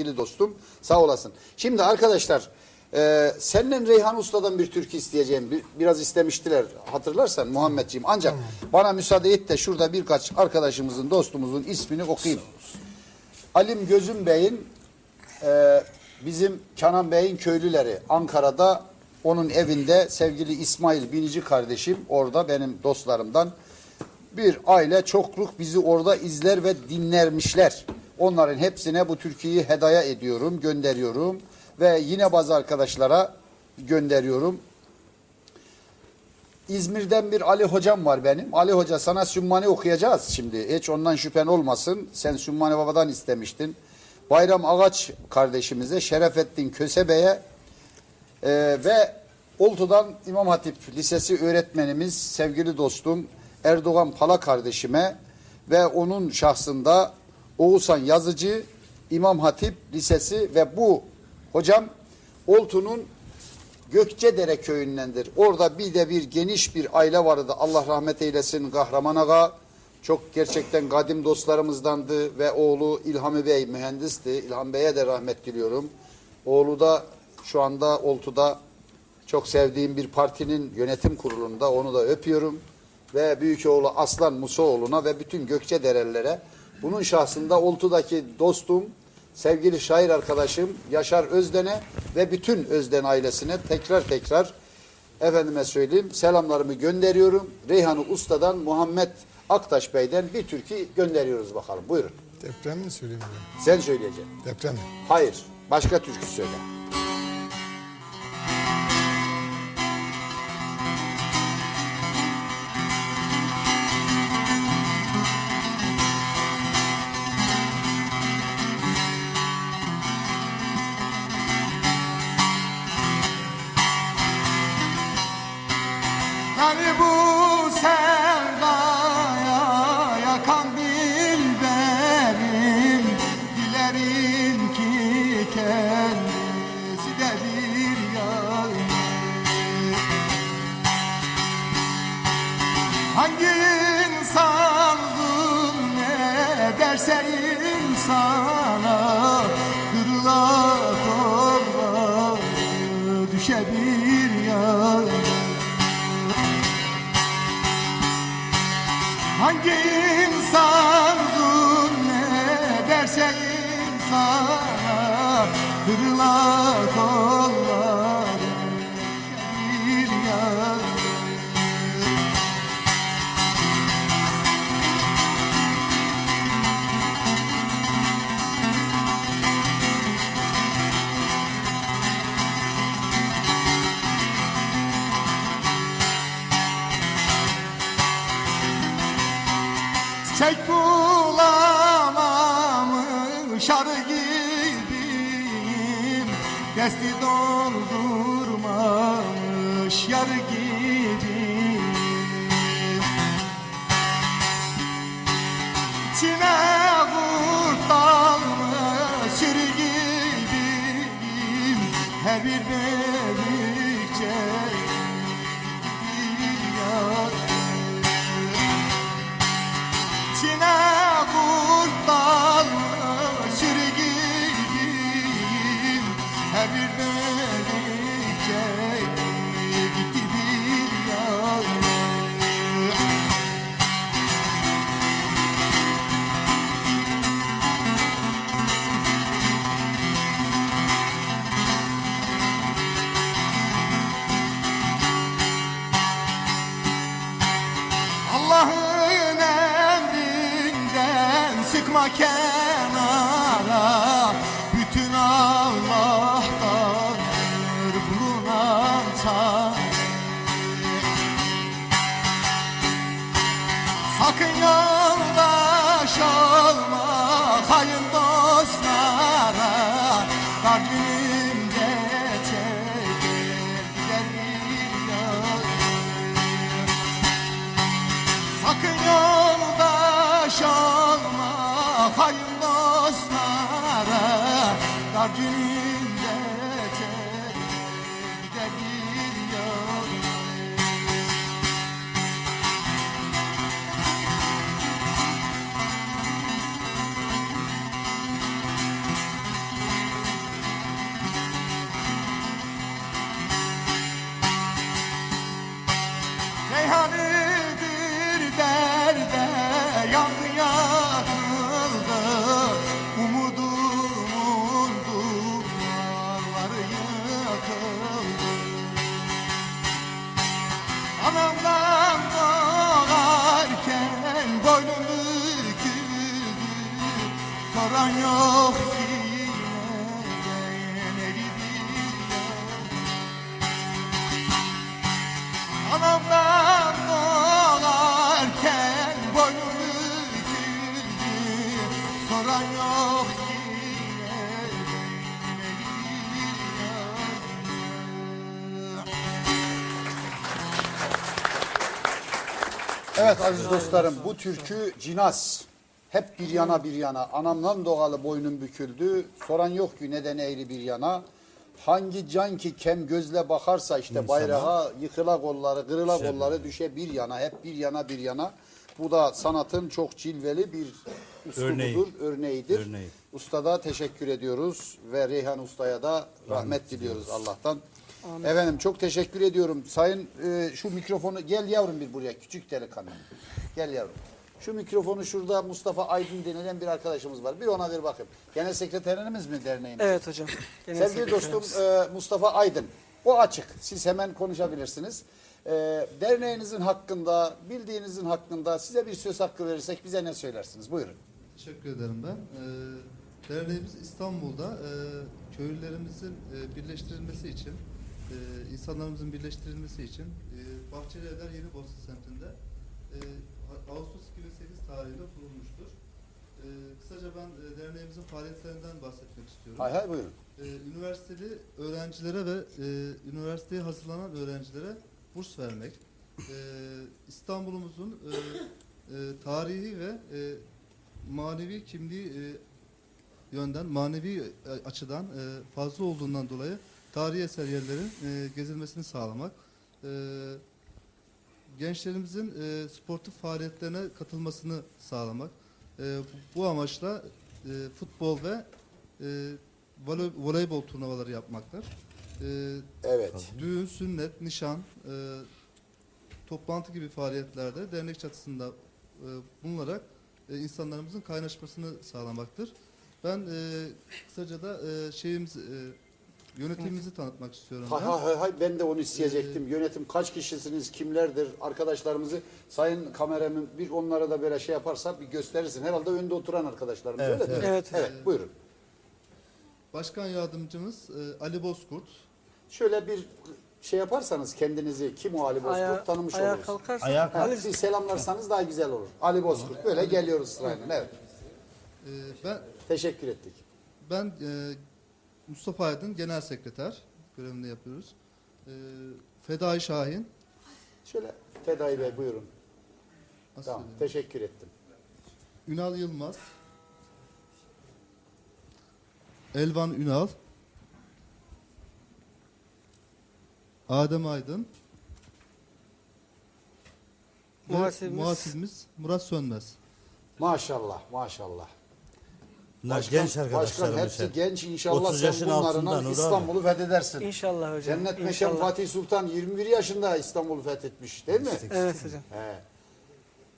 sevgili dostum. Sağ olasın. Şimdi arkadaşlar e, seninle Reyhan Usta'dan bir türkü isteyeceğim. Bir- biraz istemiştiler hatırlarsan Muhammedciğim. Ancak bana müsaade et de şurada birkaç arkadaşımızın dostumuzun ismini okuyayım. Alim Gözüm Bey'in e, bizim Kenan Bey'in köylüleri Ankara'da onun evinde sevgili İsmail Binici kardeşim orada benim dostlarımdan bir aile çokluk bizi orada izler ve dinlermişler. Onların hepsine bu türküyü hedaya ediyorum, gönderiyorum ve yine bazı arkadaşlara gönderiyorum. İzmir'den bir Ali hocam var benim. Ali hoca sana Sümmani okuyacağız şimdi. Hiç ondan şüphen olmasın. Sen Sümmani babadan istemiştin. Bayram Ağaç kardeşimize, Şerefettin Kösebe'ye e, ve Oltu'dan İmam Hatip Lisesi öğretmenimiz, sevgili dostum Erdoğan Pala kardeşime ve onun şahsında Oğuzhan Yazıcı, İmam Hatip Lisesi ve bu hocam Oltu'nun Gökçedere köyündendir. Orada bir de bir geniş bir aile vardı. Allah rahmet eylesin Kahraman Ağa. Çok gerçekten kadim dostlarımızdandı ve oğlu İlhami Bey mühendisti. İlham Bey'e de rahmet diliyorum. Oğlu da şu anda Oltu'da çok sevdiğim bir partinin yönetim kurulunda onu da öpüyorum. Ve büyük oğlu Aslan Musaoğlu'na ve bütün Gökçederelilere bunun şahsında Oltu'daki dostum sevgili şair arkadaşım Yaşar Özden'e ve bütün Özden ailesine tekrar tekrar efendime söyleyeyim selamlarımı gönderiyorum. Reyhanı Usta'dan Muhammed Aktaş Bey'den bir türkü gönderiyoruz bakalım. Buyurun. Deprem mi söyleyeyim ben? Sen söyleyeceksin. Deprem mi? Hayır. Başka türkü söyle. Zulmederse insana Kırıla kolları düşe bir yar. Hangi insan zulmederse insana Kırıla Desti doldurmamış yar gibiyim İçine kurt dalmış sürü gibiyim Her bir Her bir hayın dostlara Dar Evet aziz dostlarım bu türkü Cinas. Hep bir yana bir yana. Anamdan doğalı boynum büküldü. Soran yok ki neden eğri bir yana. Hangi can ki kem gözle bakarsa işte bayrağa yıkıla kolları, kırıla kolları düşe bir yana. Hep bir yana bir yana. Bu da sanatın çok cilveli bir üslubudur, Örneği. örneğidir. Örneği. Ustada teşekkür ediyoruz ve Reyhan Usta'ya da rahmet, diliyoruz Allah'tan. Efendim çok teşekkür ediyorum. Sayın e, şu mikrofonu gel yavrum bir buraya küçük delikanlı. Gel yavrum. Şu mikrofonu şurada Mustafa Aydın denilen bir arkadaşımız var. Bir ona ver bakayım. Genel sekreteriniz mi derneğin? Evet hocam. Genel Sevgili dostum sekreterimiz. e, Mustafa Aydın. O açık. Siz hemen konuşabilirsiniz. E, derneğinizin hakkında, bildiğinizin hakkında size bir söz hakkı verirsek bize ne söylersiniz? Buyurun. Teşekkür ederim ben. Ee, derneğimiz İstanbul'da e, köylülerimizin e, birleştirilmesi için, e, insanlarımızın birleştirilmesi için e, Bahçeli Evler Yeni Borsa semtinde e, Ağustos 2008 tarihinde kurulmuştur. E, kısaca ben e, derneğimizin faaliyetlerinden bahsetmek istiyorum. Hay hay buyurun. Ee, üniversiteli öğrencilere ve e, üniversiteye hazırlanan öğrencilere burs vermek, e, İstanbul'umuzun e, e, tarihi ve e, manevi kimliği e, yönden, manevi e, açıdan e, fazla olduğundan dolayı tarihi eser yerlerin e, gezilmesini sağlamak, e, gençlerimizin e, sportif faaliyetlerine katılmasını sağlamak, e, bu amaçla e, futbol ve e, voley- voleybol turnuvaları yapmaktır. E, Evet. düğün, sünnet, nişan, e, toplantı gibi faaliyetlerde dernek çatısında e, bulunarak e, insanlarımızın kaynaşmasını sağlamaktır. Ben e, kısaca da e, şeyimiz e, yönetimimizi tanıtmak istiyorum. Hay ben. hay hay hay ben de onu isteyecektim. Yönetim kaç kişisiniz, kimlerdir, arkadaşlarımızı sayın kameramın bir onlara da böyle şey yaparsa bir gösterirsin. Herhalde önde oturan arkadaşlarımız Evet, öyle değil mi? evet. Evet, buyurun. Başkan yardımcımız e, Ali Bozkurt. Şöyle bir şey yaparsanız kendinizi kim o Ali Bozkurt Ayağa, tanımış ayağa oluruz. kalkarsa Ayağa Ha, bir selamlarsanız daha güzel olur. Ali Bozkurt böyle geliyoruz sırayla. Evet. E, ben Teşekkür ettik. ben e, Mustafa Aydın Genel Sekreter görevini yapıyoruz. E, Fedai Şahin. Şöyle Fedai Bey buyurun. Nasıl Tamam. söyleyeyim? Teşekkür ettim. Ünal Yılmaz. Elvan Ünal. Adem Aydın. ve Muhasebimiz- muhasebimiz Murat Sönmez. Maşallah, maşallah. Bunlar genç başkan arkadaşlarımız. hepsi hep. genç inşallah 30 sen yaşın altında. İstanbul'u fethedersin. İnşallah hocam. Cennet İnşallah. Fatih Sultan 21 yaşında İstanbul'u fethetmiş değil mi? Evet hocam. He.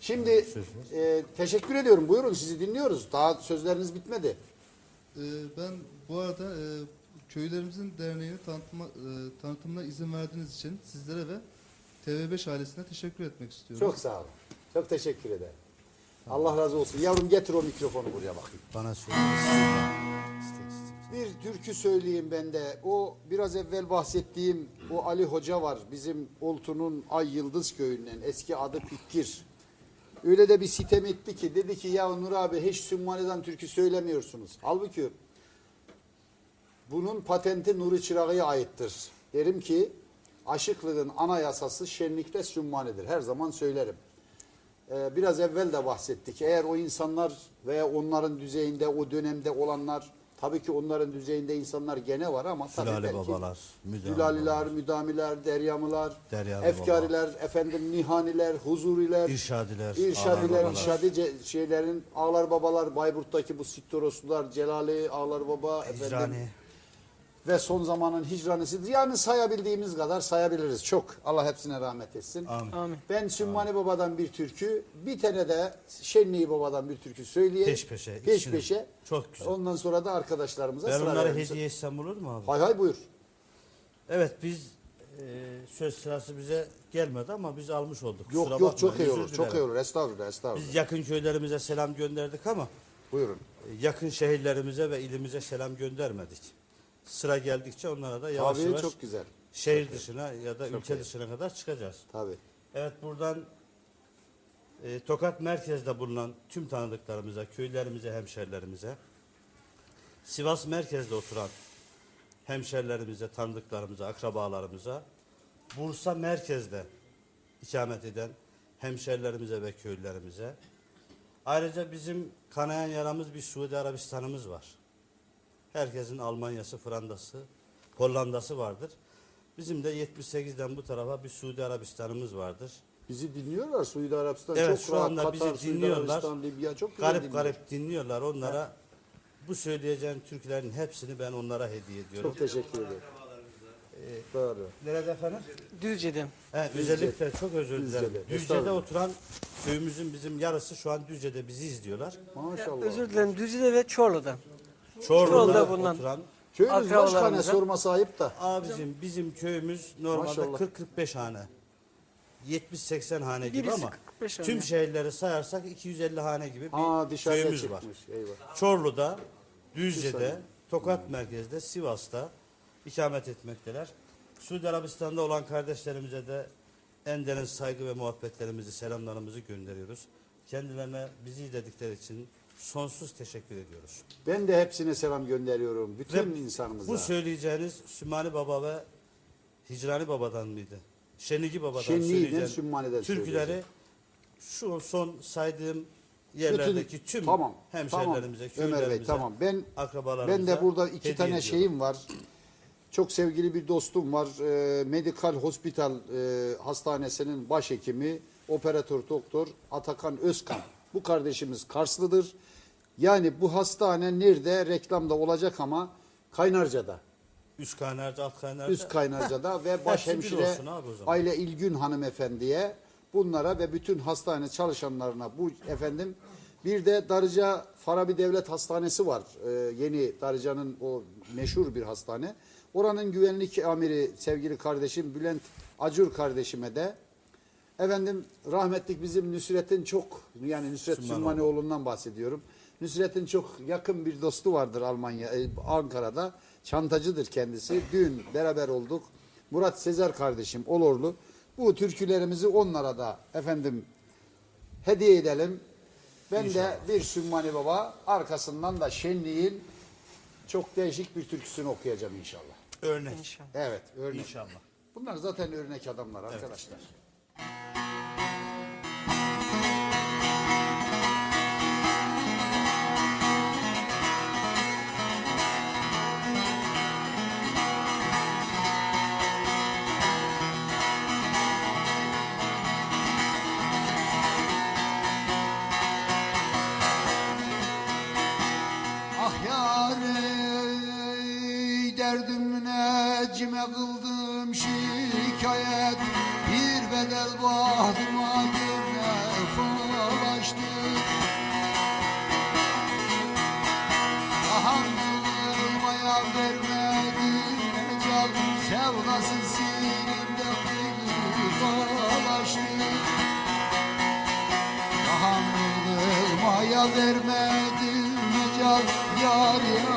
Şimdi e, teşekkür ediyorum. Buyurun sizi dinliyoruz. Daha sözleriniz bitmedi. Ee, ben bu arada e, köylerimizin derneğini tanıtma, e, tanıtımına izin verdiğiniz için sizlere ve TV5 ailesine teşekkür etmek istiyorum. Çok sağ olun. Çok teşekkür ederim. Allah razı olsun. Yavrum getir o mikrofonu buraya bakayım. Bana söyle. Bir türkü söyleyeyim ben de. O biraz evvel bahsettiğim o Ali Hoca var. Bizim Oltu'nun Ay Yıldız köyünden. Eski adı Pikkir. Öyle de bir sitem etti ki dedi ki ya Nur abi hiç Sümmani'den türkü söylemiyorsunuz. Halbuki bunun patenti Nuri Çırağı'ya aittir. Derim ki aşıklığın anayasası şenlikle Sümmani'dir. Her zaman söylerim. Ee, biraz evvel de bahsettik. Eğer o insanlar veya onların düzeyinde o dönemde olanlar tabii ki onların düzeyinde insanlar gene var ama tabii Sülale belki babalar, babalar. müdamiler, deryamılar, Deryalı efkariler, efendim nihaniler, huzuriler, İrşadiler, irşadiler, babalar. irşadi şeylerin ağlar babalar, Bayburt'taki bu Sittoroslular, Celali, ağlar baba, efendim, Hicrani. Ve son zamanın hicranesidir. Yani sayabildiğimiz kadar sayabiliriz. Çok. Allah hepsine rahmet etsin. Amin. Amin. Ben Sümmani Baba'dan bir türkü, bir tane de Şenliği Baba'dan bir türkü söyleyeyim. Peş peşe, Peş ikisini. peşe. Çok güzel. Ondan sonra da arkadaşlarımıza Ben sıra onlara hediye etsem olur mu abi? Hay hay buyur. Evet biz e, söz sırası bize gelmedi ama biz almış olduk. Yok Kusura yok çok bakmayın, iyi olur. Çok iyi olur. Estağfurullah estağfurullah. Biz yakın köylerimize selam gönderdik ama Buyurun. e, yakın şehirlerimize ve ilimize selam göndermedik. Sıra geldikçe onlara da yavaş Tabii yavaş çok güzel. şehir dışına ya da ülke dışına kadar çıkacağız. Tabii. Evet buradan e, Tokat merkezde bulunan tüm tanıdıklarımıza, köylerimize, hemşerilerimize, Sivas merkezde oturan hemşerilerimize, tanıdıklarımıza, akrabalarımıza, Bursa merkezde ikamet eden hemşerilerimize ve köylülerimize. Ayrıca bizim kanayan yaramız bir Suudi Arabistan'ımız var. Herkesin Almanya'sı, Fransa'sı, Hollanda'sı vardır. Bizim de 78'den bu tarafa bir Suudi Arabistan'ımız vardır. Bizi dinliyorlar Suudi Arabistan Evet, çok şu rahat. anda bizi Katar, Suudi dinliyorlar. Arabistan, Libya çok güzel Garip dinliyor. garip dinliyorlar. Onlara bu söyleyeceğim türkülerin hepsini ben onlara hediye ediyorum. Çok teşekkür ederim. Doğru. Nerede efendim? Düzce'de. He, özellikle çok özür dilerim. Düzce'de, oturan köyümüzün bizim yarısı şu an Düzce'de bizi izliyorlar. Maşallah. Özür dilerim Düzce'de ve Çorlu'da. Çorlu'da bulunan- oturan Köyümüz kaç tane Akrabalarımıza- sorması ayıp da. abicim bizim köyümüz normalde Maşallah. 40-45 hane. 70-80 hane gibi Birisi ama 45 hane. tüm şehirleri sayarsak 250 hane gibi bir Ha dışarıda köyümüz var. çıkmış. Eyvah. Çorlu'da, Düzce'de, Tokat merkezde, Sivas'ta ikamet etmekteler. Suudi Arabistan'da olan kardeşlerimize de en derin saygı ve muhabbetlerimizi, selamlarımızı gönderiyoruz. Kendilerine bizi izledikleri için sonsuz teşekkür ediyoruz. Ben de hepsine selam gönderiyorum. Bütün Ve insanımıza. Bu söyleyeceğiniz Sümani Baba ve Hicrani Baba'dan mıydı? Şenigi Baba'dan Şenliği'den, söyleyeceğim Sümmani'den türküleri şu son saydığım yerlerdeki Bütün- tüm tamam, hemşehrilerimize, tamam. Ömer Bey tamam. Ben akrabalarımıza ben de burada iki tane ediyorum. şeyim var. Çok sevgili bir dostum var. Ee, Medical Hospital e, Hastanesi'nin başhekimi, operatör doktor Atakan Özkan. Bu kardeşimiz Karslıdır. Yani bu hastane nerede? Reklamda olacak ama Kaynarca'da. Üst kaynarca, alt kaynarca. Üst Kaynarca'da ve baş Hepsi bir hemşire olsun abi o zaman. Aile İlgün hanımefendiye bunlara ve bütün hastane çalışanlarına bu efendim bir de Darıca Farabi Devlet Hastanesi var. Ee, yeni Darıca'nın o meşhur bir hastane. Oranın güvenlik amiri sevgili kardeşim Bülent Acur kardeşime de efendim rahmetlik bizim Nusret'in çok yani Nusret Sümmanoğlu. Sümmanioğlu'ndan bahsediyorum. Nusret'in çok yakın bir dostu vardır Almanya, e, Ankara'da. Çantacıdır kendisi. Dün beraber olduk. Murat Sezer kardeşim Olorlu. Bu türkülerimizi onlara da efendim hediye edelim. Ben de bir Sümmani Baba arkasından da Şenliğin çok değişik bir türküsünü okuyacağım inşallah. Örnek. İnşallah. Evet örnek. İnşallah. Bunlar zaten örnek adamlar arkadaşlar. Ey derdim necime kıldım şikayet Vermedim mecal Yar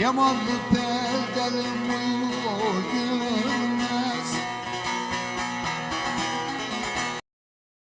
Cemallı perdelim